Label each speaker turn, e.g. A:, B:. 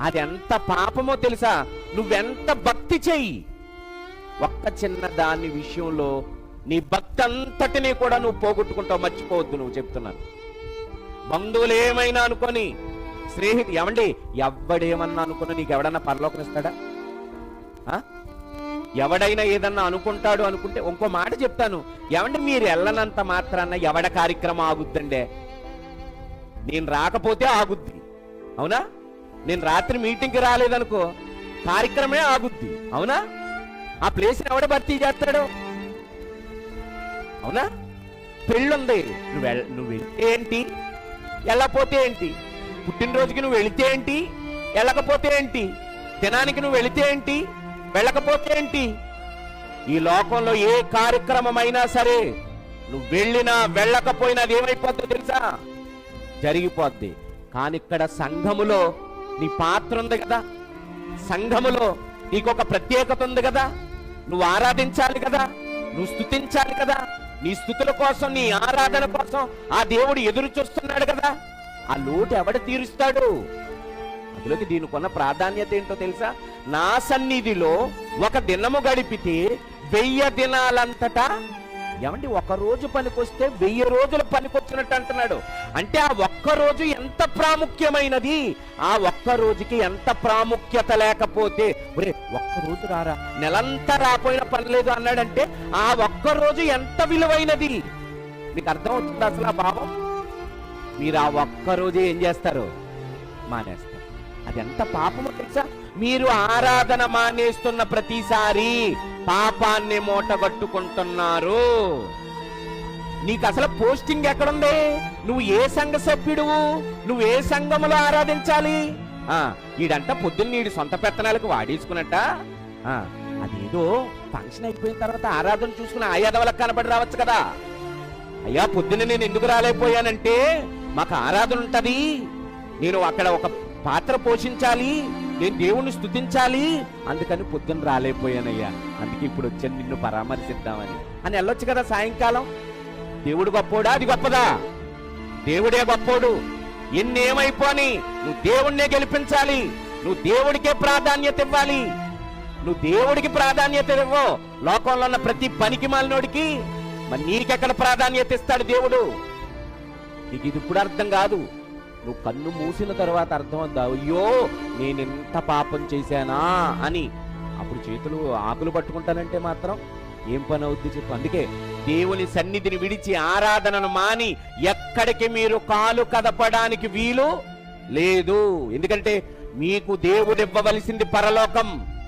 A: అది ఎంత పాపమో తెలుసా? నువ్వెంత భక్తి చెయ్యి? ఒక్క చిన్న దాని విషయంలో నీ భక్తి అంతటినీ కూడా నువ్వు పోగొట్టుకుంటావు మర్చిపోవద్దు నువ్వు చెప్తున్నాను. బంధువులు ఏమైనా అనుకొని స్నేహితు ఎవండి ఎవడేమన్నా అనుకున్నా నీకు ఎవడన్నా పరలోకం ఇస్తాడా? ఆ? ఎవడైనా ఏదన్నా అనుకుంటాడు అనుకుంటే ఇంకో మాట చెప్తాను. ఎవండి మీరు వెళ్ళనంత మాత్రాన ఎవడ కార్యక్రమం ఆగుద్దండే? నేను రాకపోతే ఆగుద్ది. అవునా? నేను రాత్రి మీటింగ్కి రాలేదనుకో కార్యక్రమే ఆగుద్ది. అవునా? ఆ ప్లేస్ ఎవడ భర్తీ చేస్తాడు? అవునా? పెళ్ళుంది. నువ్వు వెళ్- నువ్వు వెళ్తే ఏంటి? వెళ్ళకపోతే ఏంటి? పుట్టినరోజుకి నువ్వు వెళితే ఏంటి? వెళ్ళకపోతే ఏంటి? దినానికి నువ్వు వెళితే ఏంటి? వెళ్ళకపోతే ఏంటి? ఈ లోకంలో ఏ కార్యక్రమమైనా సరే నువ్వు వెళ్ళినా వెళ్ళకపోయినా అది ఏమైపోద్దో తెలుసా? జరిగిపోద్ది. కానీ ఇక్కడ సంఘములో నీ పాత్ర ఉంది కదా. సంఘములో నీకొక ప్రత్యేకత ఉంది కదా. నువ్వు ఆరాధించాలి కదా. నువ్వు స్థుతించాలి కదా. నీ స్థుతుల కోసం నీ ఆరాధన కోసం ఆ దేవుడు ఎదురు చూస్తున్నాడు కదా. ఆ లోటు ఎవడు తీరుస్తాడు? అందులోకి దీనికున్న ప్రాధాన్యత ఏంటో తెలుసా? నా సన్నిధిలో ఒక దినము గడిపితే వెయ్యి దినాలంతటా ఏమండి ఒక రోజు పనికొస్తే వెయ్యి రోజులు పనికొచ్చినట్టు అంటున్నాడు. అంటే ఆ ఒక్క రోజు ఎంత ప్రాముఖ్యమైనది? ఆ ఒక్క రోజుకి ఎంత ప్రాముఖ్యత లేకపోతే ఒరే ఒక్క రోజు రారా? నెలంతా రాపోయిన పని లేదు అన్నాడంటే ఆ ఒక్క రోజు ఎంత విలువైనది? మీకు అర్థం అవుతుంది అసలు ఆ భావం? మీరు ఆ ఒక్క రోజే ఏం చేస్తారు? మానేస్తారు. అది ఎంత పాపమో తెలుసా? మీరు ఆరాధన మానేస్తున్న ప్రతిసారి పాపాన్ని మూటగట్టుకుంటున్నారు. నీకు అసలు పోస్టింగ్ ఎక్కడుంది? నువ్వు ఏ సంఘ సభ్యుడువు? నువ్వు ఏ సంఘములో ఆరాధించాలి? ఈడంట పొద్దున్న నీడు సొంత పెత్తనాలకు వాడేసుకున్నట్ట. అదేదో ఫంక్షన్ అయిపోయిన తర్వాత ఆరాధన చూసుకుని ఆయాదవలకు కనబడి రావచ్చు కదా. అయ్యా పొద్దున్న నేను ఎందుకు రాలేకపోయానంటే మాకు ఆరాధన ఉంటది. నేను అక్కడ ఒక పాత్ర పోషించాలి. నేను దేవుణ్ణి స్థుతించాలి అందుకని పొద్దున్న రాలేకపోయానయ్యా. అందుకే ఇప్పుడు వచ్చాను నిన్ను పరామర్శిద్దామని. అని వెళ్ళొచ్చు కదా సాయంకాలం. దేవుడు గొప్పోడా? అది గొప్పదా? దేవుడే గొప్పోడు. ఎన్నేమైపోని? నువ్వు దేవుణ్ణే గెలిపించాలి. నువ్వు దేవుడికే ప్రాధాన్యత ఇవ్వాలి. నువ్వు దేవుడికి ప్రాధాన్యత ఇవ్వవు లోకంలో ఉన్న ప్రతి పనికి మాలినోడికి. మరి నీకెక్కడ ప్రాధాన్యత ఇస్తాడు దేవుడు? నీకు ఇది ఇప్పుడు అర్థం కాదు. నువ్వు కన్ను మూసిన తర్వాత అర్థమవుతా అయ్యో నేనెంత పాపం చేశానా అని. అప్పుడు చేతులు ఆకులు పట్టుకుంటానంటే మాత్రం ఏం పని అవుద్ది చెప్పు. అందుకే దేవుని సన్నిధిని విడిచి ఆరాధనను మాని ఎక్కడికి మీరు కాలు కదపడానికి వీలు లేదు. ఎందుకంటే మీకు దేవుడు ఇవ్వవలసింది పరలోకం.